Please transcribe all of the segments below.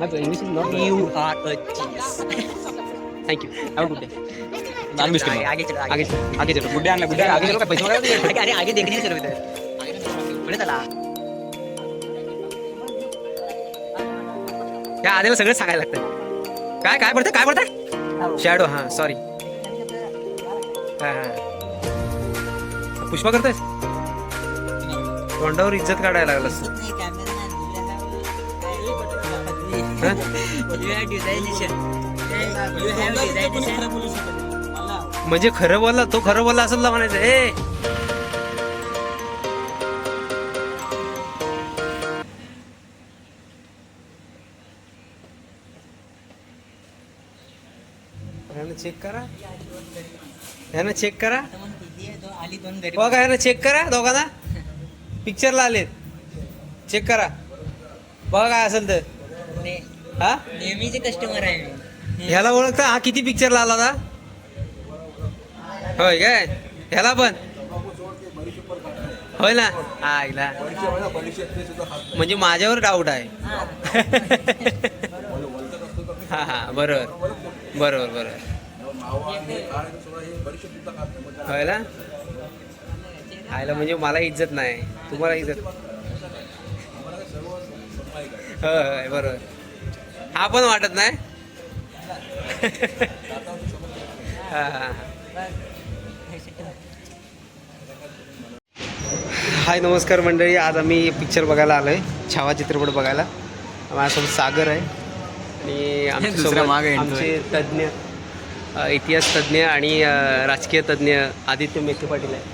माझं English is not you are a cheese thank you have good day naan biscuit आगे मांग. आगे चलो आगे चलो आगे चलो गुड्डे आणला, गुड्डे आणला. आगे चलो का पैसे वगैरे आगे अरे आगे देखने चलो इधर पुढे चला त्या आधीला सगळं सांगायला लागतं काय काय पडतं काय पडतं शॅडो हां सॉरी हां हां. पुष्पा करतोयस तोंडावर इज्जत काढायला लागलास. हं? म्हणजे खरं बोलला तो खरं बोलला असं ना म्हणायचं ए! चेक करा. ह्यानं चेक करा. बघा ह्यानं चेक करा दोघांना. पिक्चरला आले चेक करा. बघा काय असेल तर. हा? नेहमीचे कस्टमर आहे मी. ह्याला ओळखता? हा किती पिक्चरला आला होता होय काय? ह्याला पण? होय ना? हा ऐकला म्हणजे माझ्यावर डाऊट आहे. हा हा बरोबर. बरोबर बरोबर. होय ना? आयला म्हणजे मला इज्जत नाही. तुम्हाला इज्जत. होय होय बरोबर. हा पण वाटत नाही? हा हा हाय नमस्कार मंडळी. आज आम्ही पिक्चर बघायला आलोय. छावा चित्रपट बघायला. माझ्यासोबत सागर आहे. आणि आमच्यासोबत. आमचे तज्ज्ञ इतिहास तज्ज्ञ आणि राजकीय तज्ज्ञ आदित्य मेथे पाटील आहे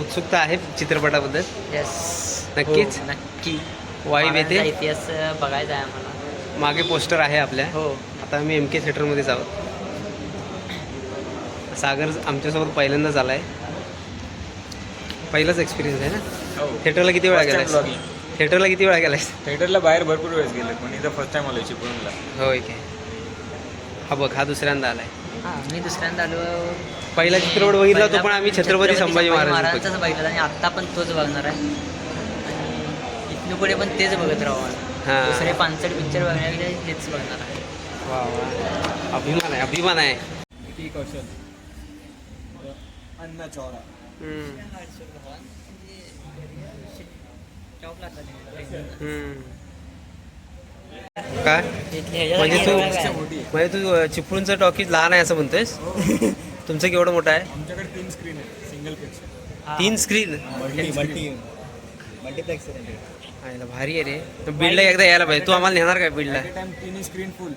उत्सुकता आहे चित्रपटाबद्दल? येस नक्कीच? नक्की. वाईब येते महाराजांचा इतिहास बघायचा आहे आम्हाला. मागे पोस्टर आहे आपल्या. हो. आता आम्ही एम के थिएटरमध्येच आहोत सागर आमच्यासोबत पहिल्यांदाच आला आहे पहिलाच एक्सपिरियन्स आहे ना? हो. थिएटरला किती वेळा vlogging. थिएटरला किती वेळा गेलाय थिएटरला बाहेर भरपूर वेळेस गेले पण इथं फर्स्ट टाइम आलोय चिपळूणला. होय काय हा बघ हा दुसऱ्यांदा आलाय. हा मी दुसऱ्यांदा आलो. पहिला चित्रपट बघितला तो पण आम्ही छत्रपती संभाजी महाराज महाराजांचाच बघितला. आणि आता पण तोच बघणार आहे. इथनं पुढे पण तेच बघत राहू. हा. दुसरे पानसट पिक्चर बघण्याकडे तेच बघणार आहे. वा वा. अभिमान आहे अभिमान आहे. टी कौशल? अन्न चौरा. हम्म, हम्म. काय? म्हणजे तू म्हणजे तू चिपळूणचं टॉकीज लहान आहे असं म्हणतोयस? तुमचं केवढं मोठं आहे? आमच्याकडे तीन स्क्रीन आहे सिंगल पिक्चर तीन स्क्रीन मल्टी मल्टी मल्टीप्लेक्स आयला भारी आहे रे. बीडला एकदा यायला पाहिजे. तू आम्हाला नेणार काय बीडला टाइम तिन्ही स्क्रीन फुल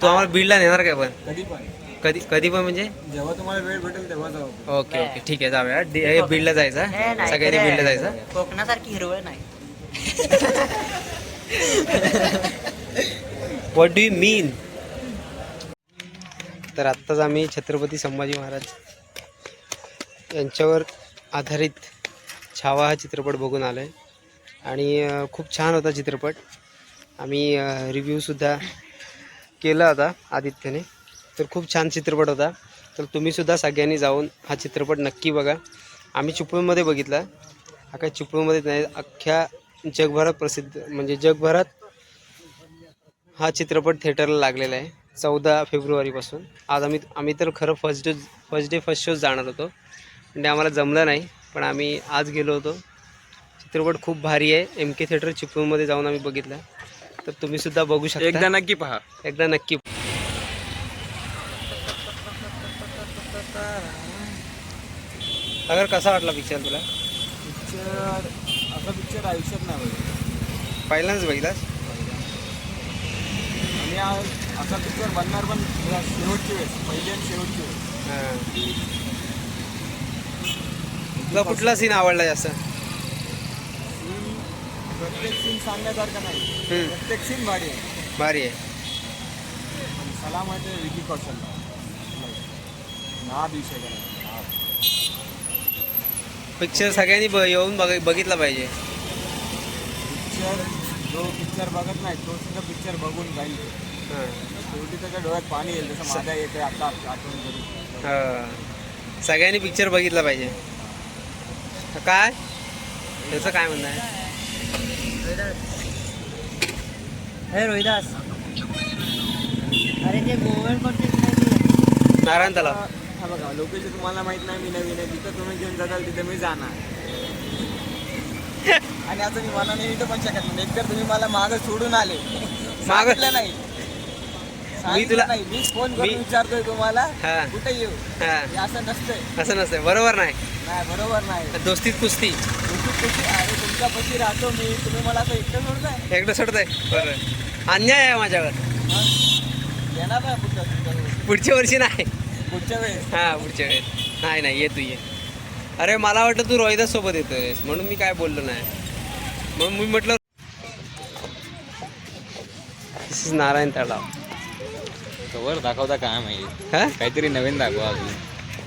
तू आम्हाला बीडला नेणार काय पण? कधी पण. कधी कधी पण म्हणजे? जेव्हा तुम्हाला वेळ भेटेल तेव्हा जाऊ. Okay okay. ठीक आहे जाऊया. डि- हे बीडला जायचं हे नाही, सगळ्यांनी बीडला. जायचं. कोकणासारखी हिरवळ नाही. व्हॉट डू यू मीन तर आत्ताच आम्ही छत्रपती संभाजी महाराज यांच्यावर आधारित छावा हा चित्रपट बघून आलो आहे आणि खूप छान होता चित्रपट. आम्ही रिव्ह्यूसुद्धा केला होता आदित्यने. तर खूप छान चित्रपट होता. तर तुम्हीसुद्धा सगळ्यांनी जाऊन हा चित्रपट नक्की बघा. आम्ही चिपळूणमध्ये बघितला. अख्या काय चिपळूणमध्ये नाही अख्ख्या जगभरात प्रसिद्ध म्हणजे जगभरात हा चित्रपट थिएटरला लागलेला आहे. चौदा फेब्रुवारीपासून. आज आम्ही आम्ही तर खरं first day first day first shows जाणार होतो. म्हणजे आम्हाला जमलं नाही पण आम्ही आज गेलो होतो. चित्रपट खूप भारी आहे. एम के थिएटर चिपळूणमध्ये जाऊन आम्ही बघितला. तर तुम्हीसुद्धा बघू शकता. एकदा नक्की पहा. एकदा नक्की अगर कसा वाटला पिक्चर तुला? पिक्चर असा पिक्चर आयुष्यात नाही बघितला. पहिल्यांदाच बघितलास? आणि असा पिक्चर बनणार पण शेवटची वेळेस पहिली आणि शेवटची वेळेस हां. तुला कुठला सीन आवडला जास्त? प्रत्येक सीन सांगण्यासारखा नाही हम्म. प्रत्येक सीन भारी आहे. भारी आहे. आणि सलाम आहे विकी कौशलला नाद विषय करायचा नाद. पिक्चर सगळ्यांनी ब येऊन बघ बघितला पाहिजे. पिक्चर जो पिक्चर बघत नाही तो सुद्धा पिक्चर बघून जाईल. हां. शेवटी त्याच्या डोळ्यात पाणी येईल जसं माझ्या येते आता आठवण करून हां. सगळ्यांनी पिक्चर बघितला पाहिजे. काय? त्याचं काय म्हणणं आहे? हे रोहिदास. अरे ते गोवळ करते नारायण तलाव. हा बघा लोकेशन तुम्हाला माहीत नाही मी नवीन आहे. तिथं तुम्ही घेऊन जाताल तिथे मी जाणार. आणि आता मी मनाने इथं पण शकत नाही एकतर तुम्ही मला मागं सोडून आले. सांगितलं नाही. सांगितलं तुला- नाही. मी फोन करून मी- विचारतोय तुम्हाला हा. कुठे येऊ? असं नसतंय. असं नसतंय. बरोबर नाही. नाही बरोबर नाही. दोस्तीत कुस्ती. कशी अरे तुमच्या पशी राहतो मी. तुम्ही मला असं एकटं सोडताय? एकटं सोडतंय? बरं. अन्याय आहे माझ्यावर. मग येणार नाही पुढच्या तुमच्या पुढच्या वर्षी नाही. पुढच्या वेळेस? हा पुढच्या वेळेस. नाही नाही ये तू ये. अरे मला वाटतं तू रोहिदास सोबत येतोयस. म्हणून मी काय बोललो नाही. म्हणून मी म्हटलं दिस इज नारायण तलाव वर दाखवता काय माहिती? हा? काहीतरी नवीन दाखवा अजून.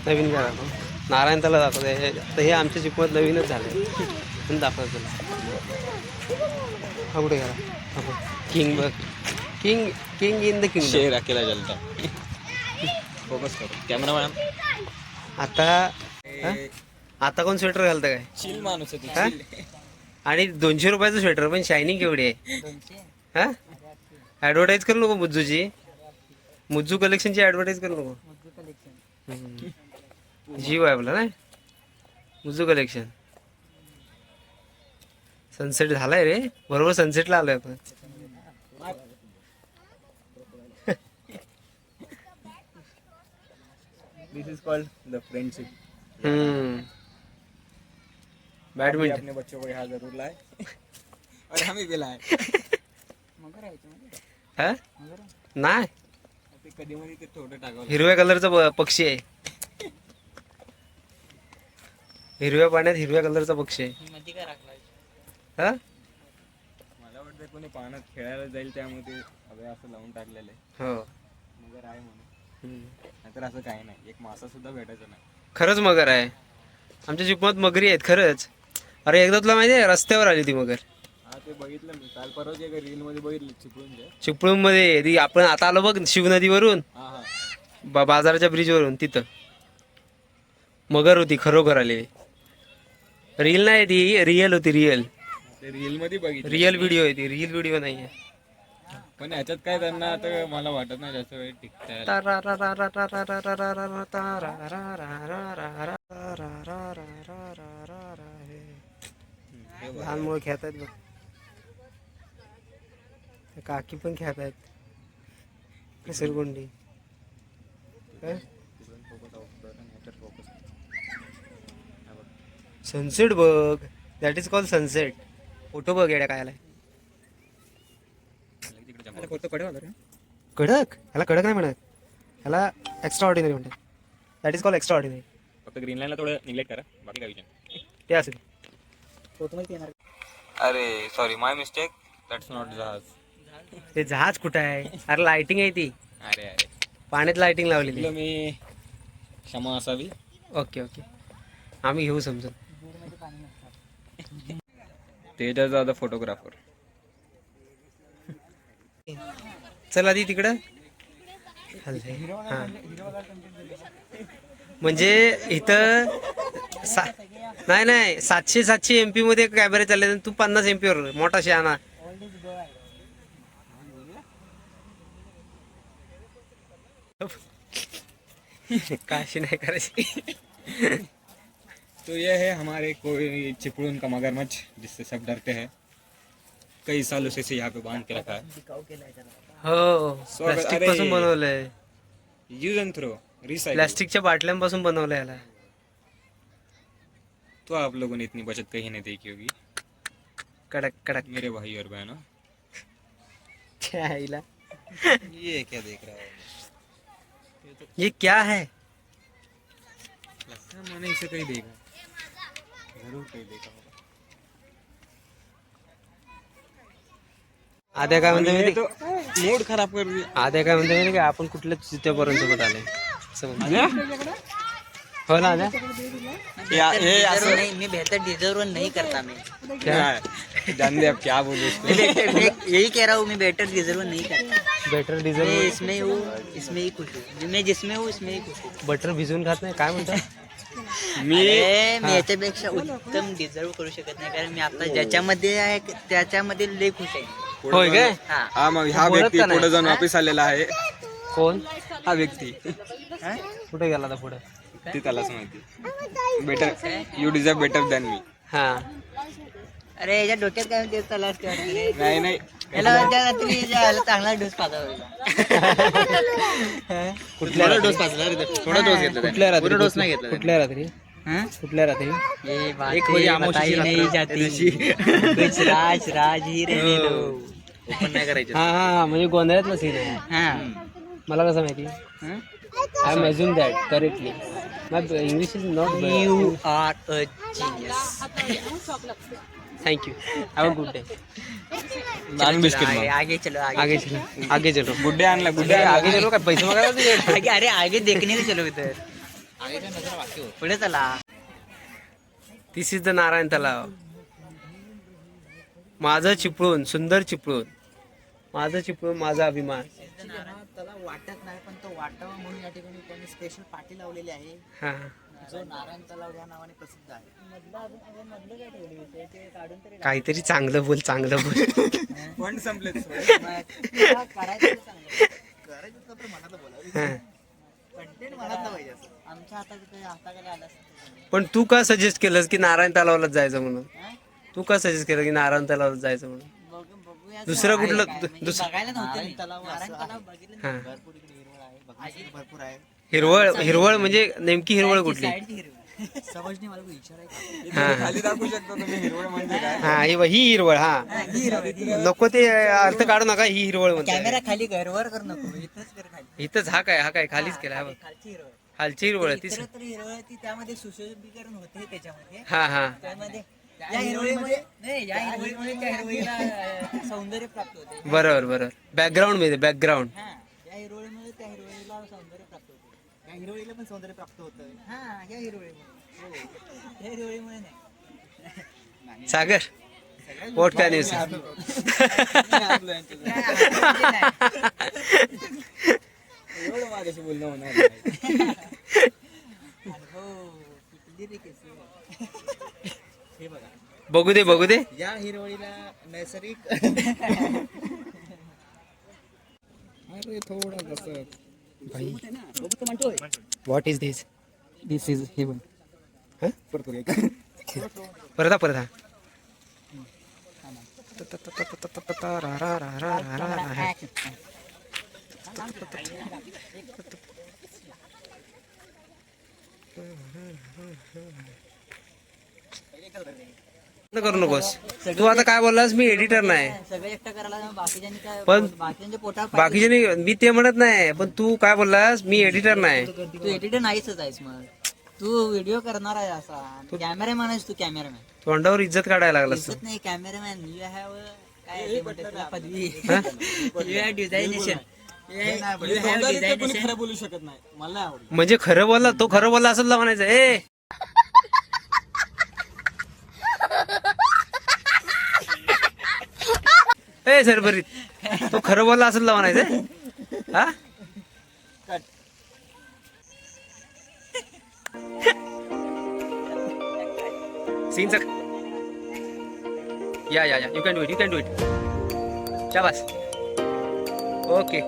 नवीन काय दाखव? नारायण तलाव दाखवतो हे आता हे आमच्या चिपमत नवीनच झालं म्हणून दाखवतो तुला. हा कुठे गेला? किंग बघ. King king in the king शेर अकेला जलता. फोकस करो. कॅमेरा मॅम आता? आता कोण स्वेटर घालतं काय? चिल माणूस हा? आणि दोनशे रुपयाचं स्वेटर पण शायनिंग केवढी आहे? हा? ॲडव्हर्टाईज करू नको मुज्जूची. मुज्जू कलेक्शनची ॲडव्हर्टाईज करू नको. जीव आहे आपला नाही? मुज्जू कलेक्शन सनसेट झालाय रे. बरोबर सनसेटला आलोय आपण. This is called the friendship. हम्म. अभी बॅडमिंटन अपने बच्चों को यहाँ जरूर लाए और हमें भी लाए हा? नाही. ते कधी मध्ये ते थोडं टाकावं हिरव्या कलरचा पक्षी आहे. हिरव्या पाण्यात हिरव्या कलरचा पक्षी आहे. मध्ये काय राखला हा? मला वाटतं कोणी पाण्यात खेळायला जाईल त्यामुळे ते हवे असं लावून टाकलेलं आहे. हो. मगर आहे म्हणून. नाहीतर असं काही नाही. एक मासा सुद्धा भेटायचा नाही. खरंच मगर आहे. आमच्या चिपमत मगरी आहेत खरंच. अरे एकदा तुला माहिती आहे रस्त्यावर आली ती मगर. हा ते बघितलं मी. काल परवाच एका रील मध्ये बघितलं चिपळून ते चिपळूणमध्ये ती आपण आता आलो बघ शिवनदीवरून हा हा. बा- बाजाराच्या ब्रिजवरून तिथं. मगर होती खरोखर आलेली. रील नाही ती रिअल होती रिअल रील मध्ये बघितलं. रिअल व्हिडिओ आहे ती रिअल व्हिडिओ नाही आहे. पण ह्याच्यात काय त्यांना आता मला वाटत नाही जास्त वेळ टिकता लहान मुलं खेळत आहेत बघ. काकी पण खेळत आहेत घसरगुंडी सनसेट बघ. That is call sunset photo बघ येड्या काय कडक ह्याला कडक नाही म्हणत. ह्याला एक्स्ट्रा ऑर्डिनरी म्हणतात. That is call extraordinary फक्त ग्रीन लाईनला थोडं निग्लेक्ट करा. बाकी काय विषय ते असेल. अरे sorry my mistake that's not जहाज ते जहाज कुठं आहे? अरे लाइटिंग आहे ती. अरे अरे. पाण्यात लाइटिंग लावलेली. तुला मी क्षमा असावी. Okay okay. आम्ही घेऊ समजून. तेजाज द फोटोग्राफर चल आधी तिकडं. हा. म्हणजे इथं सा नाही नाही सातशे सातशे एम पी मध्ये कॅमेरे चालले तू पन्नास एम वर मोठा शहाणा काशी नाही करायची तो ये है हमारे कोई चिपळून का मगरमच्छ जिससे सब डरते हैं। कई सालों से इसे यहाँ पे बाँध के रखा है। प्लास्टिक पासून बनवलंय। यूज़ एंड थ्रो रिसाइकल प्लास्टिकच्या बाटल्यांपासून बनवलंय याला. तो आप लोगों ने इतनी बचत कहीं नहीं देखी होगी। कडक कडक. मेरे भाई और बहनों। क्या है इला? ये क्या देख रहा है? ये क्या है? लगता है मैंने इसे कहीं देखा आद्या काय म्हणते माहिती? तो मूड खराब कर दिया आद्या काय म्हणते माहिती का? आपण कुठल्या चित्त्यापर्यंत सोबत आले. हो ना आद्या या- ये डिझर्व नाही मी बेहतर डिझर्व नहीं करता मैं. क्या? जान दे अब क्या बोलूं मैं यही कह रहा हूँ मैं बेटर डिजर्व नहीं करता. बटर मैं डिझेल इसमें हूँ इसमें ही खुश हूँ। मैं जिसमें हूँ इसमें ही खुश हूँ। बटर भिजवून खात नाही काय म्हणतो? मी मी याच्यापेक्षा उत्तम डिझर्व करू शकत नाही कारण मी आता ज्याच्यामध्ये आहे त्याच्यामध्ये लय खुश आहे. होय काय? जाऊन- हा मग हा बोलत व्यक्ती? पुढे जाऊन वापस आलेला आहे. कोण? हा व्यक्ती. कुठे गेला आता पुढे? ते त्यालाच माहिती. Better you deserve better than me हा. अरे याच्या डोक्यात काय ते त्याला असते वाटतं रे. नाही नाही. याला त्या रात्री चांगला डोस पाजा कुठल्या रात्री? थोडा डोस घेतला कुठल्या रात्री? पूर्ण डोस नाही घेतला कुठल्या रात्री? कुठल्या रात्री? ये बात एक होती है, अमावस्येची बताई नहीं. जाती. कुछ राज राज ही रहने दो ओपन नाही करायचे. हा हा हा, म्हणजे गोंधळातला सीन आहे हाँ. मला कसं माहिती? हं? I am assume that correctly my English is not You are a genius. Thank you have a good day naan biscuit आगे मग आगे चलो आगे आगे चलो. आगे चलो. गुड्डे आणला गुड्डे गुड्डे आगे चलो काय पैसे मागायला तुझ्याकडे? आगे अरे आगे देखने को चलो इधर पुढे चला. दिस इज द नारायण तलाव माझं चिपळून सुंदर चिपळून माझं चिपळून माझा अभिमान. त्याला वाटत नाही पण तो वाटावा म्हणून या ठिकाणी त्यांनी स्पेशल पाठी लावलेली आहे. हा. जो नारायण तलाव या नावाने प्रसिद्ध आहे. काहीतरी चांगलं बोल चांगलं बोल. पण संपले पण तू का सजेस्ट केलंस की नारायण तलावाला जायचं म्हणून? तू का सजेस्ट केलं की नारायण तलावाला जायचं म्हणून? दुसरं कुठलं म्हणजे दुसरं बघायला नव्हतं मी. नारायण तलाव बघितलं. भरपूर इकडे हिरवळ आहे बघण्यासाठी भरपूर आहे. हिरवळ हिरवळ म्हणजे नेमकी हिरवळ कुठली? समजणे मला हा. खाली दाखवू शकता तुम्ही हिरवळ म्हणजे काय? हा ही ही हिरवळ हा. नको ते अर्थ काढू नका ही हिरवळ कॅमेरा म्हणते खाली कर वर कर नको इथंच कर खाली. इथंच हा काय हा काय खालीच केला हा बघ. खालची हिरवळ. खालची हिरवळ आहे, ती इतरत्र हिरवळ आहे, ती त्यामध्ये सुशोभीकरण होते त्याच्यामध्ये. हा हा. त्यामध्ये या हिरवळीमुळे नाही या हिरवळीमुळे त्या हिरवळीला अं, सौंदर्य प्राप्त होते. बरोबर बरोबर. बॅकग्राऊंडमध्ये बॅकग्राऊंड हा या हिरवळीमुळे त्या हिरवळीला सौंदर्य या हिरवळीला पण सौंदर्य प्राप्त होतं हा या हिरवळीमुळे हो. या हिरवळीमुळे नाही. सागर वोट काय न्यूज एवढं माझ्याशी बोलणं होणार नाही. हो. हे बघू. दे बघू दे. या हिरवळीला नैसर्गिक अरे थोडं कसं? What is this this is heaven परत करूया. करू नकोस. तू आता काय बोललास? मी एडिटर नाही. पण- बाकीच्यांच्या पोटा बाकीचे मी ते म्हणत नाही पण तू काय बोललास? मी एडिटर नाही. तू एडिटर नाहीच आहेस मग. तू व्हिडिओ करणार आहे असा. कॅमेरामॅन आहेस तू कॅमेरामॅन तोंडावर इज्जत काढायला लागलास तू. दिसत नाही कॅमेरामॅन यू हॅव काय ते म्हणतात पदवी. यू हॅव डिझायनेशन बोलू शकत नाही. मला नाही आवडत म्हणजे खरं बोलला तो खरं बोलला असं म्हणायचं ए! ए सरभरीत तो खरं बोलला असं म्हणायचं हा? सीनचा या या या. You can do it you can do it शाबास. ओके